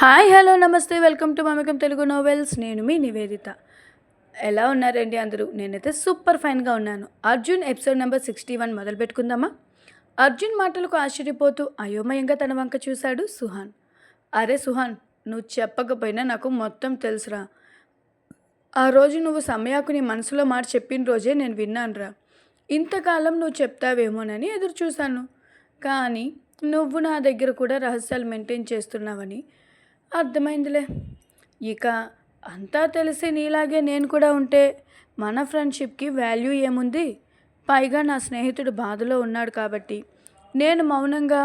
Hi hello నమస్తే welcome to మమకం Telugu novels. నేను మీ నివేదిత. ఎలా ఉన్నారండి అందరూ? నేనైతే సూపర్ ఫైన్గా ఉన్నాను. Arjun episode number sixty one మొదలు పెట్టుకుందామా అర్జున్ మాటలకు ఆశ్చర్యపోతూ అయోమయంగా తన వంక చూశాడు సుహాన్. అరే సుహాన్ నువ్వు చెప్పకపోయినా నాకు మొత్తం తెలుసురా. ఆ రోజు నువ్వు సమయాకు నీ మనసులో మాట చెప్పిన రోజే నేను విన్నానురా. ఇంతకాలం నువ్వు చెప్తావేమోనని ఎదురు చూశాను కానీ నువ్వు నా దగ్గర కూడా రహస్యాలు మెయింటైన్ చేస్తున్నావని అర్థమైందిలే. ఇక అంతా తెలిసి నీలాగే నేను కూడా ఉంటే మన ఫ్రెండ్షిప్కి వాల్యూ ఏముంది? పైగా నా స్నేహితుడు బాధలో ఉన్నాడు కాబట్టి నేను మౌనంగా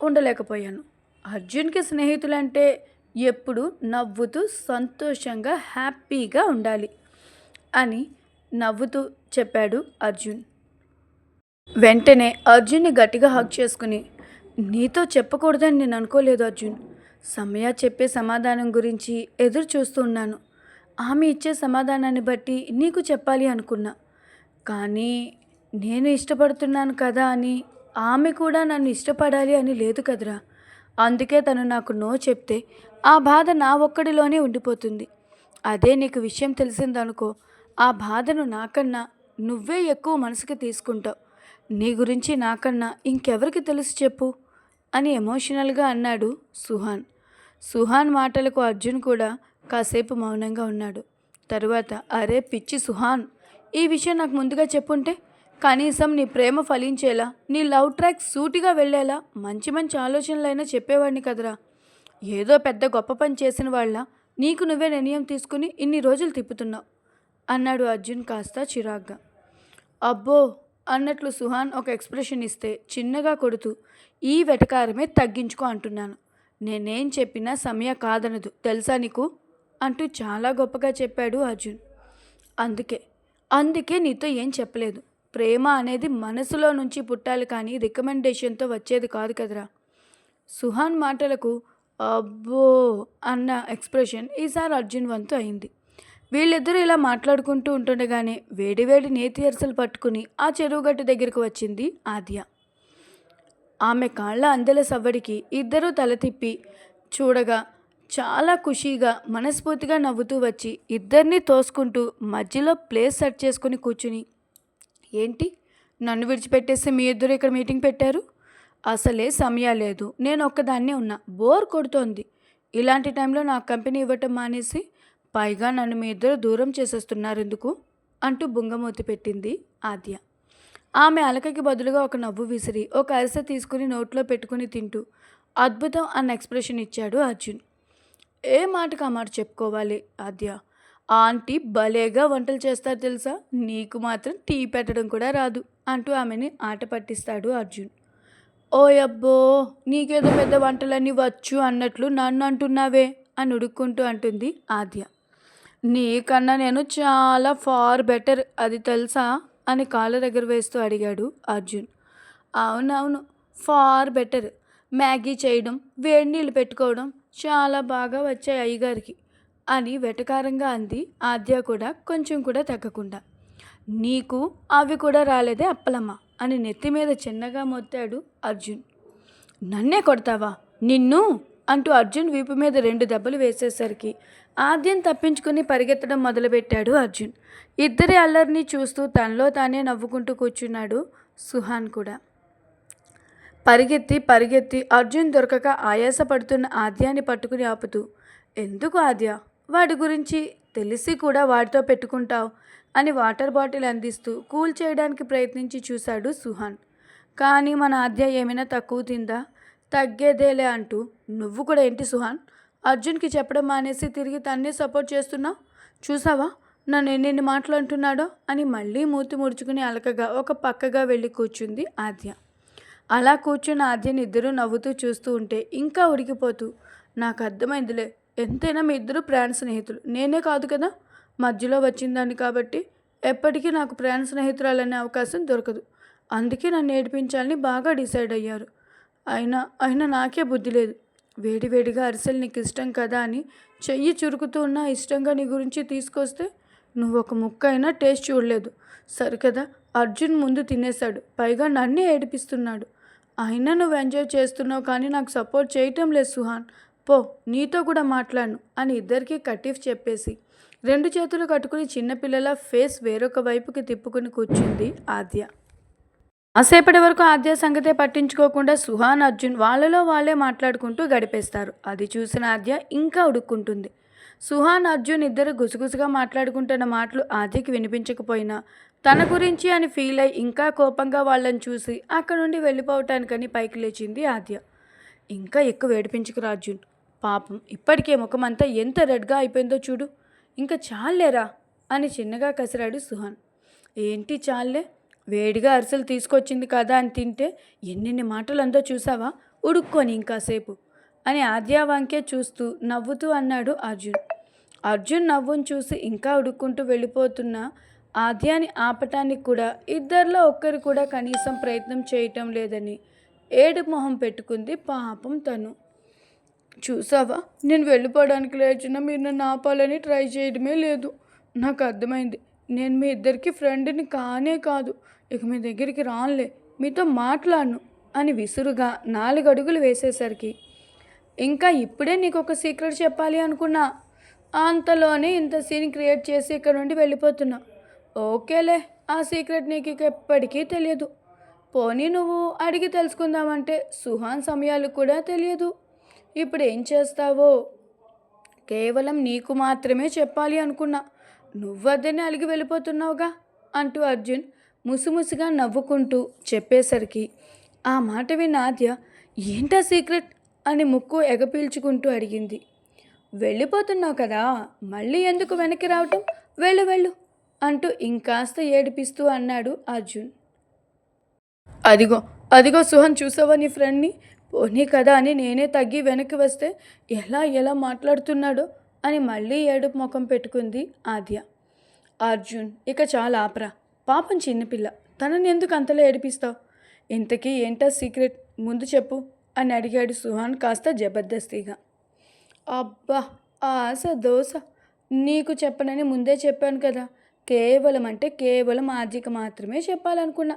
ఉండలేకపోయాను. అర్జున్కి స్నేహితులంటే ఎప్పుడు నవ్వుతూ సంతోషంగా హ్యాపీగా ఉండాలి అని నవ్వుతూ చెప్పాడు అర్జున్. వెంటనే అర్జున్ని గట్టిగా హక్ చేసుకుని నీతో చెప్పకూడదని నేను అనుకోలేదు అర్జున్. సమయ చెప్పే సమాధానం గురించి ఎదురు చూస్తున్నాను. ఆమె ఇచ్చే సమాధానాన్ని బట్టి నీకు చెప్పాలి అనుకున్నా. కానీ నేను ఇష్టపడుతున్నాను కదా అని ఆమె కూడా నన్ను ఇష్టపడాలి అని లేదు కదరా. అందుకే తను నాకు నో చెప్తే ఆ బాధ నా ఒక్కడిలోనే ఉండిపోతుంది. అదే నీకు విషయం తెలిసిందనుకో ఆ బాధను నాకన్నా నువ్వే ఎక్కువ మనసుకి తీసుకుంటావు. నీ గురించి నాకన్నా ఇంకెవరికి తెలుసు చెప్పు అని ఎమోషనల్గా అన్నాడు సుహాన్. సుహాన్ మాటలకు అర్జున్ కూడా కాసేపు మౌనంగా ఉన్నాడు. తరువాత అరే పిచ్చి సుహాన్ ఈ విషయం నాకు ముందుగా చెప్పుంటే కనీసం నీ ప్రేమ ఫలించేలా నీ లవ్ ట్రాక్ సూటిగా వెళ్ళేలా మంచి మంచి ఆలోచనలైనా చెప్పేవాడిని కదరా. ఏదో పెద్ద గొప్ప పని చేసిన వాళ్ళ నీకు నువ్వే నిర్ణయం తీసుకుని ఇన్ని రోజులు తిప్పుతున్నావు అన్నాడు అర్జున్ కాస్త చిరాగ్గా. అబ్బో అన్నట్లు సుహాన్ ఒక ఎక్స్ప్రెషన్ ఇస్తే చిన్నగా కొడుతూ ఈ వెటకారమే తగ్గించుకో అంటున్నాను. నేనేం చెప్పినా సమయ కాదనదు తెలుసా నీకు? అంటూ చాలా గొప్పగా చెప్పాడు అర్జున్. అందుకే అందుకే నీతో ఏం చెప్పలేదు. ప్రేమ అనేది మనసులో నుంచి పుట్టాలి కానీ రికమెండేషన్తో వచ్చేది కాదు కదరా. సుహాన్ మాటలకు అబ్బో అన్న ఎక్స్ప్రెషన్ ఈసారి అర్జున్ వంతు అయింది. వీళ్ళిద్దరూ ఇలా మాట్లాడుకుంటూ ఉంటుండగానే వేడివేడి నేతి అరసలు పట్టుకుని ఆ చెరువు గట్టు దగ్గరకు వచ్చింది ఆద్య. ఆమె కాళ్ళ అందెల సవ్వడికి ఇద్దరూ తల తిప్పి చూడగా చాలా ఖుషీగా మనస్ఫూర్తిగా నవ్వుతూ వచ్చి ఇద్దరిని తోసుకుంటూ మధ్యలో ప్లేస్ సెట్ చేసుకుని కూర్చుని ఏంటి? నన్ను విడిచిపెట్టేస్తే మీ ఇద్దరు ఇక్కడ మీటింగ్ పెట్టారు? అసలే సమయం లేదు. నేను ఒక్కదాన్నే ఉన్నా. బోర్ కొడుతోంది. ఇలాంటి టైంలో నా కంపెనీ ఇవ్వటం మానేసి పైగా నన్ను మీ ఇద్దరు దూరం చేసేస్తున్నారు ఎందుకు? అంటూ బుంగమూతి పెట్టింది ఆద్య. ఆమె అలకకి బదులుగా ఒక నవ్వు విసిరి ఒక అరిసె తీసుకుని నోట్లో పెట్టుకుని తింటూ అద్భుతం అన్న ఎక్స్ప్రెషన్ ఇచ్చాడు అర్జున్. ఏ మాటకు ఆ మాట చెప్పుకోవాలి ఆద్య? ఆంటీ భలేగా వంటలు చేస్తారు తెలుసా? నీకు మాత్రం టీ పెట్టడం కూడా రాదు అంటూ ఆమెని ఆట పట్టిస్తాడు అర్జున్. ఓ అబ్బో నీకేదో పెద్ద వంటలన్నీ వచ్చు అన్నట్లు నన్ను అంటున్నావే అని ఉడుక్కుంటూ అంటుంది ఆద్య. నీకన్నా నేను చాలా ఫార్ బెటర్ అది తెలుసా? అని కాళ్ళ దగ్గర వేస్తూ అడిగాడు అర్జున్. అవునవును ఫార్ బెటర్. మ్యాగీ చేయడం వేడి నీళ్ళు పెట్టుకోవడం చాలా బాగా వచ్చాయి అయ్యగారికి అని వెటకారంగా అంది ఆద్య కూడా కొంచెం కూడా తగ్గకుండా. నీకు అవి కూడా రాలేదే అప్పలమ్మ అని నెత్తి మీద చిన్నగా మొత్తాడు అర్జున్. నన్నే కొడతావా? నిన్ను? అంటూ అర్జున్ వీపు మీద రెండు దెబ్బలు వేసేసరికి ఆద్యం తప్పించుకుని పరిగెత్తడం మొదలుపెట్టాడు అర్జున్. ఇద్దరి అల్లరిని చూస్తూ తనలో తానే నవ్వుకుంటూ కూర్చున్నాడు సుహాన్ కూడా. పరిగెత్తి పరిగెత్తి అర్జున్ దొరకక ఆయాసపడుతున్న ఆద్యాన్ని పట్టుకుని ఆపుతూ ఎందుకు ఆద్య? వాడి గురించి తెలిసి కూడా వాడితో పెట్టుకుంటావు అని వాటర్ బాటిల్ అందిస్తూ కూల్ చేయడానికి ప్రయత్నించి చూశాడు సుహాన్. కానీ మన ఆద్య ఏమైనా తక్కువ తిందా? తగ్గేదేలే అంటూ నువ్వు కూడా ఏంటి సుహాన్? అర్జున్కి చెప్పడం మానేసి తిరిగి తన్నే సపోర్ట్ చేస్తున్నావు చూసావా? నన్ను ఎన్నెన్ని మాటలు అంటున్నాడో అని మళ్ళీ మూతి ముడుచుకుని అలకగా ఒక పక్కగా వెళ్ళి కూర్చుంది ఆద్య. అలా కూర్చున్న ఆద్యని ఇద్దరూ నవ్వుతూ చూస్తూ ఉంటే ఇంకా ఉడికిపోతూ నాకు అర్థమైందిలే ఎంతైనా మీ ఇద్దరు ప్రాణ స్నేహితులు. నేనే కాదు కదా? మధ్యలో వచ్చిందాన్ని కాబట్టి ఎప్పటికీ నాకు ప్రాణ స్నేహితురాలనే అవకాశం దొరకదు. అందుకే నన్ను ఏడిపించాలని బాగా డిసైడ్ అయ్యారు. అయినా అయినా నాకే బుద్ధి లేదు. వేడివేడిగా అరిసెలు నీకు ఇష్టం కదా అని చెయ్యి చురుకుతూ ఉన్న ఇష్టంగా నీ గురించి తీసుకొస్తే నువ్వు ఒక ముక్క అయినా టేస్ట్ చూడలేదు. సరికదా అర్జున్ ముందు తినేశాడు. పైగా నన్నే ఏడిపిస్తున్నాడు. అయినా నువ్వు ఎంజాయ్ చేస్తున్నావు కానీ నాకు సపోర్ట్ చేయటం లేదు సుహాన్. పో నీతో కూడా మాట్లాడను అని ఇద్దరికీ కటీఫ్ చెప్పేసి రెండు చేతులు కట్టుకుని చిన్నపిల్లల ఫేస్ వేరొక వైపుకి తిప్పుకుని కూర్చుంది ఆద్య. కాసేపటి వరకు ఆద్య సంగతే పట్టించుకోకుండా సుహాన్ అర్జున్ వాళ్ళలో వాళ్ళే మాట్లాడుకుంటూ గడిపేస్తారు. అది చూసిన ఆద్య ఇంకా ఉడుక్కుంటుంది. సుహాన్ అర్జున్ ఇద్దరు గుసగుసగా మాట్లాడుకుంటున్న మాటలు ఆద్యకి వినిపించకపోయినా తన గురించి అని ఫీల్ అయి ఇంకా కోపంగా వాళ్ళని చూసి అక్కడ నుండి వెళ్ళిపోవటానికని పైకి లేచింది ఆద్య. ఇంకా ఎక్కువ ఏడిపించుకురా అర్జున్. పాపం ఇప్పటికే ముఖమంతా ఎంత రెడ్గా అయిపోయిందో చూడు. ఇంకా చాలేరా అని చిన్నగా కసిరాడు సుహాన్. ఏంటి చాలే వేడిగా అరిసెలు తీసుకొచ్చింది కదా అని తింటే ఎన్నెన్ని మాటలు అందో చూసావా? ఉడుక్కొని ఇంకాసేపు అని ఆద్యా వంకే చూస్తూ నవ్వుతూ అన్నాడు అర్జున్. అర్జున్ నవ్వును చూసి ఇంకా ఉడుక్కుంటూ వెళ్ళిపోతున్న ఆద్యాని ఆపటానికి కూడా ఇద్దరిలో ఒక్కరు కూడా కనీసం ప్రయత్నం చేయటం లేదని ఏడు మొహం పెట్టుకుంది పాపం తను. చూసావా? నేను వెళ్ళిపోవడానికి లేచిన మీరు నన్ను ఆపాలని ట్రై చేయడమే లేదు. నాకు అర్థమైంది. నేను మీ ఇద్దరికి ఫ్రెండ్ని కానే కాదు. ఇక మీ దగ్గరికి రానులే మీతో మాట్లాడను అని విసురుగా నాలుగు అడుగులు వేసేసరికి ఇంకా ఇప్పుడే నీకు ఒక సీక్రెట్ చెప్పాలి అనుకున్నా? అంతలోనే ఇంత సీన్ క్రియేట్ చేసి ఇక్కడ నుండి వెళ్ళిపోతున్నా. ఓకేలే ఆ సీక్రెట్ నీకు ఇక ఎప్పటికీ తెలియదు. పోనీ నువ్వు అడిగి తెలుసుకుందామంటే సుహాన్ సమయాలు కూడా తెలియదు. ఇప్పుడు ఏం చేస్తావో? కేవలం నీకు మాత్రమే చెప్పాలి అనుకున్నా. నువ్వద్దని అలిగి వెళ్ళిపోతున్నావుగా? అంటూ అర్జున్ ముసుముసుగా నవ్వుకుంటూ చెప్పేసరికి ఆ మాట విన్న ఆద్య ఏంటా సీక్రెట్? అని ముక్కు ఎగపీల్చుకుంటూ అడిగింది. వెళ్ళిపోతున్నావు కదా మళ్ళీ ఎందుకు వెనక్కి రావటం? వెళ్ళు వెళ్ళు అంటూ ఇంకాస్త ఏడిపిస్తూ అన్నాడు అర్జున్. అదిగో అదిగో సుహన్ చూసావా నీ ఫ్రెండ్ని పోనీ కదా అని నేనే తగ్గి వెనక్కి వస్తే ఎలా ఎలా మాట్లాడుతున్నాడో? అని మళ్ళీ ఏడుపు ముఖం పెట్టుకుంది ఆద్య. అర్జున్ ఇక చాలా ఆపరా. పాపం చిన్నపిల్ల తనని ఎందుకు అంతలా ఏడిపిస్తావు? ఇంతకీ ఏంటా సీక్రెట్? ముందు చెప్పు అని అడిగాడు సుహాన్ కాస్త జబర్దస్తిగా. అబ్బా ఆశ దోశ. నీకు చెప్పనని ముందే చెప్పాను కదా. కేవలం అంటే కేవలం ఆర్థిక మాత్రమే చెప్పాలనుకున్నా.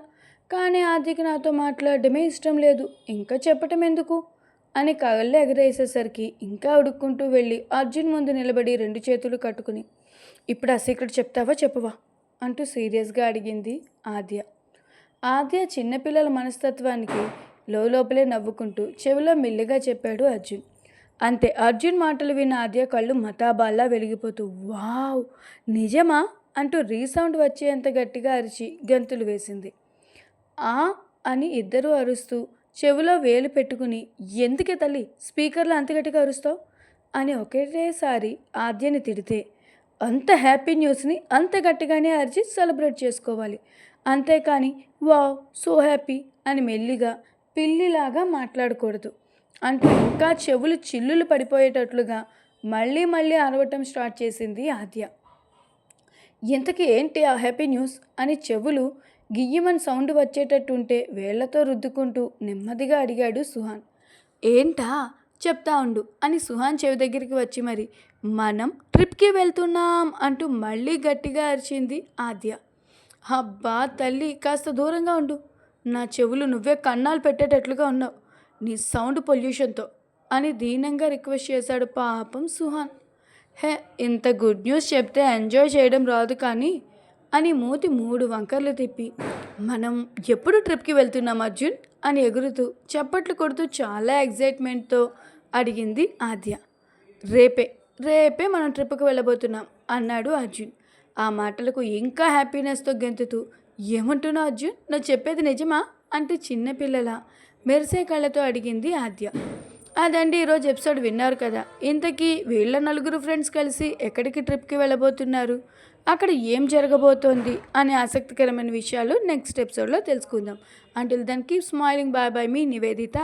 కానీ ఆర్థిక నాతో మాట్లాడడమే ఇష్టం లేదు. ఇంకా చెప్పటం ఎందుకు? అని కళ్ళు ఎగరేసేసరికి ఇంకా ఉడుక్కుంటూ వెళ్ళి అర్జున్ ముందు నిలబడి రెండు చేతులు కట్టుకుని ఇప్పుడు ఆ సీక్రెట్ చెప్తావా చెప్పవా? అంటూ సీరియస్గా అడిగింది ఆద్య. ఆద్య చిన్నపిల్లల మనస్తత్వానికి లోపలే నవ్వుకుంటూ చెవిలో మెల్లిగా చెప్పాడు అర్జున్. అంతే అర్జున్ మాటలు విన్న ఆద్య కళ్ళు మతాబాల్లా వెలిగిపోతూ వావ్ నిజమా? అంటూ రీసౌండ్ వచ్చేంత గట్టిగా అరిచి గంతులు వేసింది. ఆ? అని ఇద్దరూ అరుస్తూ చెవిలో వేలు పెట్టుకుని ఎందుకే తల్లి? స్పీకర్లో అంత గట్టిగా అరుస్తావు? అని ఒకటేసారి ఆద్యని తిడితే అంత హ్యాపీ న్యూస్ని అంత గట్టిగానే అరిచి సెలబ్రేట్ చేసుకోవాలి. అంతేకాని వావ్ సో హ్యాపీ అని మెల్లిగా పిల్లిలాగా మాట్లాడకూడదు. అంటూ ఇంకా చెవులు చిల్లులు పడిపోయేటట్లుగా మళ్ళీ మళ్ళీ అరవటం స్టార్ట్ చేసింది ఆద్య. ఇంతకీ ఏంటి ఆ హ్యాపీ న్యూస్? అని చెవులు గియ్యమని సౌండ్ వచ్చేటట్టుంటే వేళ్ళతో రుద్దుకుంటూ నెమ్మదిగా అడిగాడు సుహాన్. ఏంటా? చెప్తా ఉండు అని సుహాన్ చెవి దగ్గరికి వచ్చి మరి మనం ట్రిప్కి వెళ్తున్నాం అంటూ మళ్ళీ గట్టిగా అరిచింది ఆద్య. అబ్బా తల్లి కాస్త దూరంగా ఉండు. నా చెవులు నువ్వే కన్నాలు పెట్టేటట్లుగా ఉన్నావు. నీ సౌండ్ పొల్యూషన్తో అని దీనంగా రిక్వెస్ట్ చేశాడు పాపం సుహాన్. హే ఇంత గుడ్ న్యూస్ చెప్తే ఎంజాయ్ చేయడం రాదు కానీ అని మూతి మూడు వంకర్లు తిప్పి మనం ఎప్పుడు ట్రిప్కి వెళ్తున్నాం అర్జున్? అని ఎగురుతూ చప్పట్లు కొడుతూ చాలా ఎగ్జైట్మెంట్తో అడిగింది ఆద్య. రేపే రేపే మనం ట్రిప్కి వెళ్ళబోతున్నాం అన్నాడు అర్జున్. ఆ మాటలకు ఇంకా హ్యాపీనెస్తో గెంతుతూ ఏమంటున్నావు అర్జున్? నువ్వు చెప్పేది నిజమా? అంటూ చిన్నపిల్లల మెరిసే కళ్ళతో అడిగింది ఆద్య. అదండి ఈరోజు ఎపిసోడ్ విన్నారు కదా. ఇంతకీ వీళ్ళ నలుగురు ఫ్రెండ్స్ కలిసి ఎక్కడికి ట్రిప్కి వెళ్ళబోతున్నారు? అక్కడ ఏం జరగబోతోంది అనే ఆసక్తికరమైన విషయాలు నెక్స్ట్ ఎపిసోడ్లో తెలుసుకుందాం. Until then keep smiling bye bye మీ నివేదిత